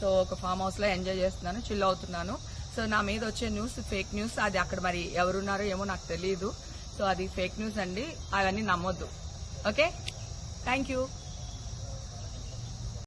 So ఒక form హౌస్లో enjoy చేస్తున్నాను చిల్ అవుతున్నాను. సో నా మీద వచ్చే న్యూస్ ఫేక్ న్యూస్ అది అక్కడ మరి ఎవరున్నారో ఏమో నాకు తెలియదు సో అది ఫేక్ న్యూస్ అండి అవన్నీ నమ్మొద్దు. ఓకే? Thank you